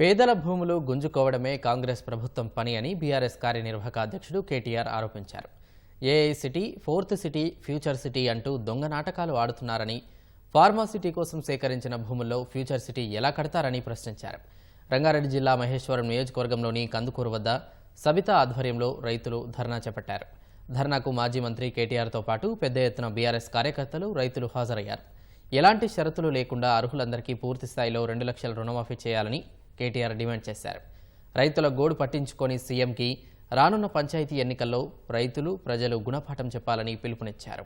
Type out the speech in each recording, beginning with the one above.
పేదల భూములు గుంజుకోవడమే కాంగ్రెస్ ప్రభుత్వం పని అని బీఆర్ఎస్ కార్యనిర్వాహక అధ్యక్షుడు కేటీఆర్ ఆరోపించారు. AI city fourth city future city అంటూ దొంగ నాటకాలు ఆడుతున్నారని ఫార్మా సిటీ కోసం సేకరించిన భూముల్లో ఫ్యూచర్ సిటీ ఎలా కడతారని ప్రశ్నించారు. రంగారెడ్డి జిల్లా మహేశ్వరం నియోజకవర్గంలోని కందుకూరు వద్ద సబితా ఆధ్వర్యంలో రైతులు ధర్నా చేపట్టారు. ధర్నాకు మాజీ మంత్రి కేటీఆర్తో పాటు పెద్ద ఎత్తున బీఆర్ఎస్ కార్యకర్తలు రైతులు హాజరయ్యారు. ఎలాంటి షరతులు లేకుండా అర్హులందరికీ పూర్తి స్థాయిలో రెండు లక్షల రుణమాఫీ చేయాలని కేటీఆర్ డిమాండ్ చేశారు. రైతుల గోడు పట్టించుకొని సీఎంకి రానున్న పంచాయతీ ఎన్నికల్లో రైతులు ప్రజలు గుణపాఠం చెప్పాలని పిలుపునిచ్చారు.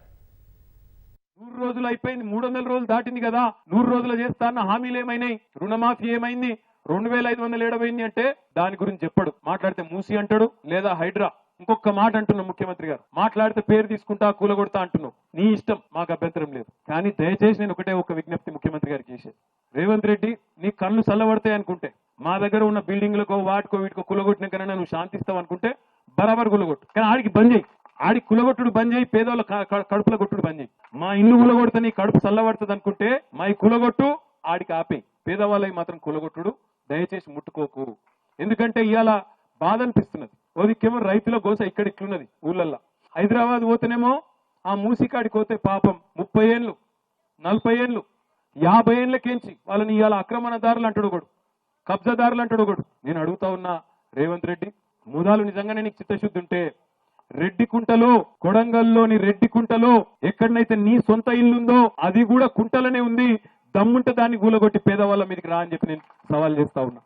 నూరు రోజులు అయిపోయింది మూడు వందల రోజులు దాటింది కదా. నూరు రోజులు చేస్తాన్న హామీలు ఏమైనాయి? రుణమాఫీ ఏమైంది? రెండు వేల ఐదు వందలు ఏడవైంది అంటే దాని గురించి చెప్పడు. మాట్లాడితే మూసి అంటాడు లేదా హైడ్రా. ఇంకొక మాట అంటున్నావు ముఖ్యమంత్రి గారు. మాట్లాడితే పేరు తీసుకుంటా కూలగొడతా అంటున్నావు. నీ ఇష్టం మాకు అభ్యంతరం లేదు. కానీ దయచేసి నేను ఒకటే ఒక విజ్ఞప్తి ముఖ్యమంత్రి గారికి చేసేది. రేవంత్ రెడ్డి నీ కళ్ళు చల్లబడతాయి అనుకుంటే మా దగ్గర ఉన్న బిల్డింగ్లకో వాటికో వీటికో కులగొట్టిన కన్నా నువ్వు శాంతిస్తావు అనుకుంటే బరాబర్ కులగొట్టు. కానీ ఆడికి బంద్ చేయి. ఆడి కులగొట్టుడు బంద్ చేయి పేదోళ్ళ కడుపుల కొట్టుడు బంద్ చేయి. మా ఇల్లు కులగొడితే నీ కడుపు చల్లబడుతుంది అనుకుంటే మా ఈ కులగొట్టు ఆడికి ఆపే పేదవాళ్ళకి మాత్రం కులగొట్టుడు దయచేసి ముట్టుకోకు. ఎందుకంటే ఇవాళ బాధ అనిపిస్తున్నది. ఓదికేమో రైతుల గోస ఇక్కడ ఇట్లున్నది ఊళ్ళల్లో హైదరాబాద్ పోతేనేమో ఆ మూసికాడికి పోతే పాపం ముప్పై ఏళ్ళు నలభై ఏళ్ళు యాభై ఏళ్ళకేంచి వాళ్ళని ఇవాళ ఆక్రమణదారులు అంటాడు ఒకడు. కబ్జాదారులు అంటాడు ఒకడు. నేను అడుగుతా ఉన్నా రేవంత్ రెడ్డి ముదాలు నిజంగానే నీకు చిత్తశుద్ధి ఉంటే రెడ్డి కుంటలో కొడంగల్లోని రెడ్డి కుంటలో ఎక్కడనైతే నీ సొంత ఇల్లుందో అది కూడా కుంటలనే ఉంది. దమ్ముంటే దాన్ని గూలగొట్టి పేదవాళ్ళ మీదకి రా అని చెప్పి నేను సవాల్ చేస్తా ఉన్నా.